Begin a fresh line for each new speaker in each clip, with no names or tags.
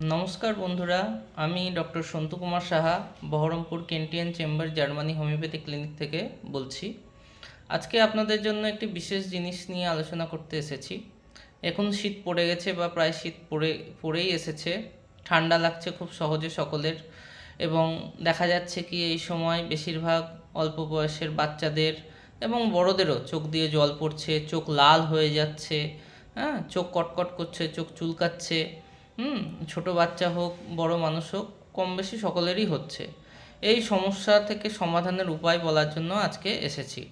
নমস্কার বন্ধুরা, আমি doctor Santu Kumar Saha, Baharampur কেন্টিয়ান chamber, Germany homeopathy clinic থেকে বলছি। আজকে আপনাদের জন্য একটি বিশেষ জিনিস নিয়ে আলোচনা করতে এসেছি। এখন শীত পড়ে গেছে বা প্রায় শীত পড়ে, পড়েই এসেছে। ঠান্ডা লাগছে খুব সহজে সকলের এবং দেখা যাচ্ছে কি এই সময় বেশিরভাগ অল্প বয়সের বাচ্চাদের এবং বড়দেরও চোখ দিয়ে জল পড়ছে, চোখ লাল হয়ে যাচ্ছে হ্যাঁ চোখ কটকট করছে, চোখ চুলকাচ্ছে। হুম, ছোট বাচ্চা হোক, বড় মানুষ হোক, কম বেশি সকলেরই হচ্ছে। এই সমস্যা থেকে সমাধানের উপায় বলার জন্য আজকে এসেছি।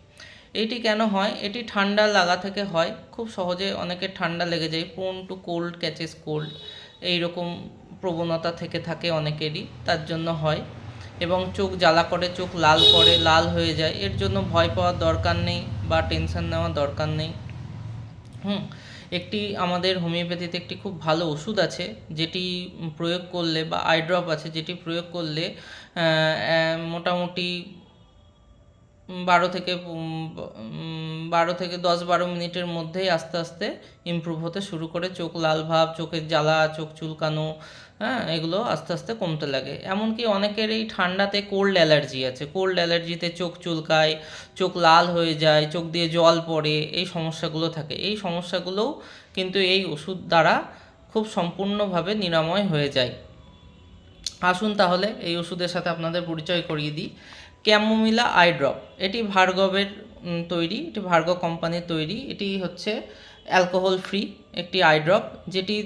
এইটি কেন হয়? এটি ঠান্ডা লাগা থেকে হয়। খুব সহজে অনেকের ঠান্ডা লেগে যায়। পোন টু কোল্ড ক্যাচেস কোল্ড। এই রকম প্রবণতা থেকে থাকে অনেকেরই, তার জন্য হয়। এবং চোখ জ্বালা করে, চোখ লাল করে, লাল হয়ে যায়। এর জন্য ভয় পাওয়ার দরকার নেই বা টেনশন নেওয়ার দরকার নেই। হুম একটি আমাদের হোমিওপ্যাথিতে একটি খুব ভালো ওষুধ আছে, যেটি প্রয়োগ করলে বা আই ড্রপ আছে, যেটি প্রয়োগ করলে মোটামুটি বারো থেকে বারো থেকে দশ বারো মিনিটের মধ্যেই আস্তে আস্তে ইমপ্রুভ হতে শুরু করে। চোখ লাল ভাব, চোখের জ্বালা, চোখ চুলকানো হ্যাঁ এগুলো আস্তে আস্তে কমতে লাগে। এমনকি অনেকের এই ঠান্ডাতে কোল্ড অ্যালার্জি আছে। কোল্ড অ্যালার্জিতে চোখ চুলকায়, চোখ লাল হয়ে যায়, চোখ দিয়ে জল পড়ে, এই সমস্যাগুলো থাকে। এই সমস্যাগুলোও কিন্তু এই ওষুধ দ্বারা খুব সম্পূর্ণভাবে নিরাময় হয়ে যায়। আসুন তাহলে এই ওষুধের সাথে আপনাদের পরিচয় করিয়ে দিই। Chamomilla eye drop. এটি ভার্গবের তৈরি, এটি ভার্গব কোম্পানির তৈরি। এটি হচ্ছে অ্যালকোহল ফ্রি একটি আই ড্রপ, যেটি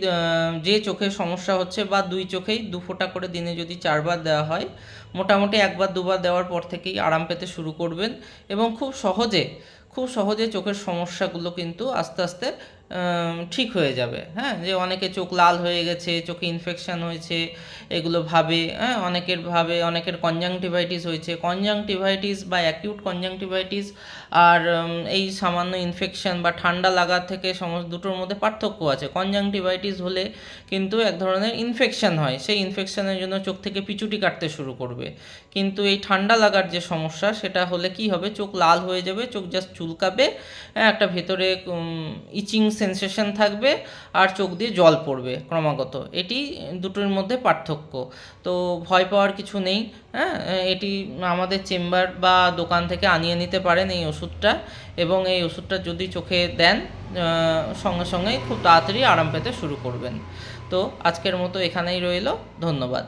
যে চোখের সমস্যা হচ্ছে বা দুই চোখেই দু ফোঁটা করে দিনে যদি চারবার দেওয়া হয়, মোটামুটি একবার, দুবার দেওয়ার পর থেকেই আরাম পেতে শুরু করবেন এবং খুব সহজে খুব সহজে চোখের সমস্যাগুলো কিন্তু আস্তে আস্তে ঠিক হয়ে যাবে। হ্যাঁ যে অনেকে চোখ লাল হয়ে গেছে চোখে ইনফেকশান হয়েছে এগুলো ভাবে হ্যাঁ অনেকের ভাবে অনেকের কনজাংটিভাইটিস হয়েছে। কনজাংটিভাইটিস বা অ্যাকিউট কনজাংটিভাইটিস আর এই সামান্য ইনফেকশন বা ঠান্ডা লাগার থেকে সমস্ত দুটোর মধ্যে পার্থক্য আছে। কনজাংটিভাইটিস হলে কিন্তু এক ধরনের ইনফেকশান হয়। সেই ইনফেকশানের জন্য চোখ থেকে পিচুটি কাটতে শুরু করবে। কিন্তু এই ঠান্ডা লাগার যে সমস্যা সেটা হলে কি হবে? চোখ লাল হয়ে যাবে চোখ জাস্ট চুলকাবে হ্যাঁ, একটা ভেতরে ইচিং সেন্সেশন থাকবে আর চোখ দিয়ে জল পড়বে ক্রমাগত। এটি দুটোর মধ্যে পার্থক্য। তো ভয় পাওয়ার কিছু নেই হ্যাঁ? এটি আমাদের চেম্বার বা দোকান থেকে আনিয়ে নিতে পারেন এই ওষুধটা এবং এই ওষুধটা যদি চোখে দেন সঙ্গে সঙ্গেই খুব তাড়াতাড়ি আরাম পেতে শুরু করবেন। তো আজকের মতো এখানেই রইল, ধন্যবাদ।